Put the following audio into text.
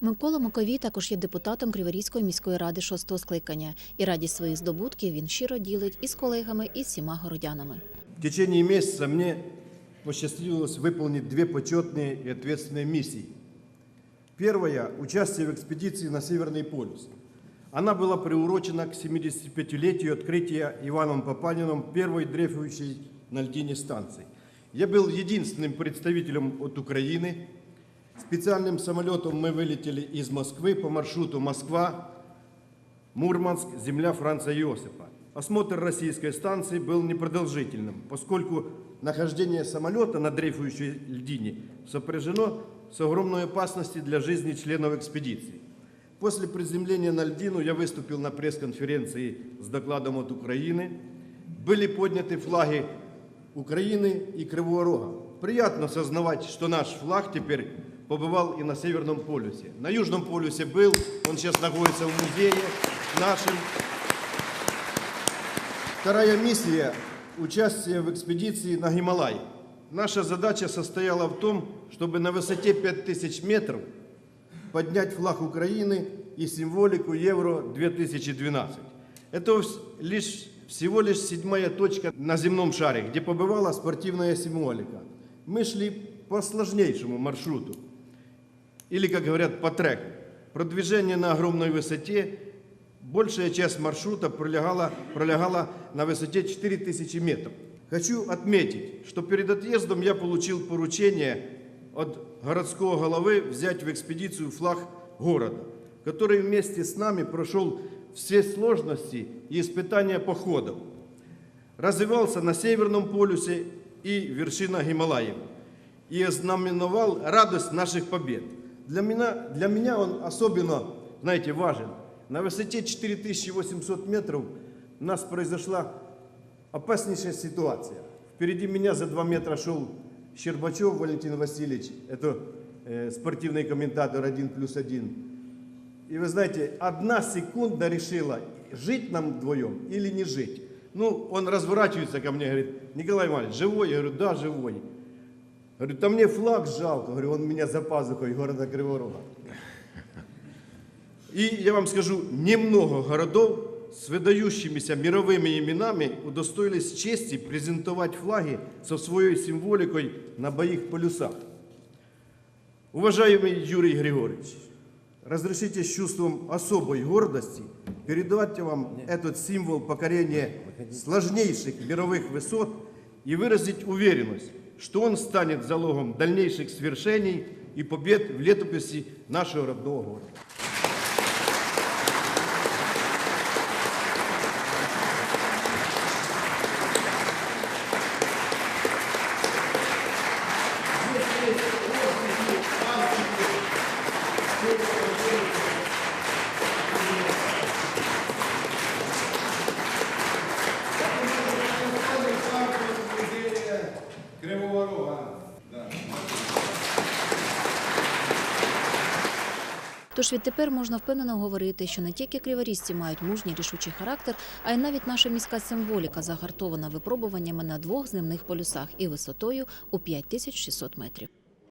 Микола Маковій також є депутатом Криворізької міської ради шостого скликання, і радість своїх здобутків він щиро ділить із колегами і всіма городянами. В течение месяца мне посчастливилось выполнить две почетные и ответственные миссии. Первая – участие в экспедиции на Северный полюс. Она была приурочена к 75-летию открытия Иваном Папаниным первой дрейфующей на льдине станции. Я был единственным представителем от Украины. Специальным самолетом мы вылетели из Москвы по маршруту Москва, Мурманск, земля Франца Иосифа. Осмотр российской станции был непродолжительным, поскольку нахождение самолета на дрейфующей льдине сопряжено с огромной опасностью для жизни членов экспедиции. После приземления на льдину я выступил на пресс-конференции с докладом от Украины. Были подняты флаги Украины и Кривого Рога. Приятно сознавать, что наш флаг теперь побывал и на Северном полюсе. На Южном полюсе был, он сейчас находится в музее нашем. Вторая миссия – участие в экспедиции на Гималай. Наша задача состояла в том, чтобы на высоте 5000 метров поднять флаг Украины и символику Евро-2012. Это лишь, всего лишь седьмая точка на земном шаре, где побывала спортивная символика. Мы шли по сложнейшему маршруту, или, как говорят, по треку. Продвижение на огромной высоте, большая часть маршрута пролегала, пролегала на высоте 4000 метров. Хочу отметить, что перед отъездом я получил поручение от городского головы взять в экспедицию флаг города, который вместе с нами прошел все сложности и испытания походов. Развивался на Северном полюсе и вершинах Гималаев и ознаменовал радость наших побед. Для меня, для меня он особенно, знаете, важен. На высоте 4800 метров у нас произошла опаснейшая ситуация. Впереди меня за 2 метра шел Щербачев Валентин Васильевич, это э, спортивный комментатор 1 плюс 1. И вы знаете, одна секунда решила, жить нам вдвоем или не жить. Ну, он разворачивается ко мне, говорит, Николай Иванович, живой? Я говорю, да, живой. Говорю, да мне флаг жалко, говорю, он у меня за пазухой города Криворога. И я вам скажу, немного городов с выдающимися мировыми именами удостоились чести презентовать флаги со своей символикой на обоих полюсах. Уважаемый Юрий Григорьевич, разрешите с чувством особой гордости передать вам этот символ покорения сложнейших мировых высот и выразить уверенность, что он станет залогом дальнейших свершений и побед в летописи нашего родного города. Кривого Тож відтепер можна впевнено говорити, що не тільки криворізці мають мужній рішучий характер, а й навіть наша міська символіка загартована випробуваннями на двох земних полюсах і висотою у 5600 метрів.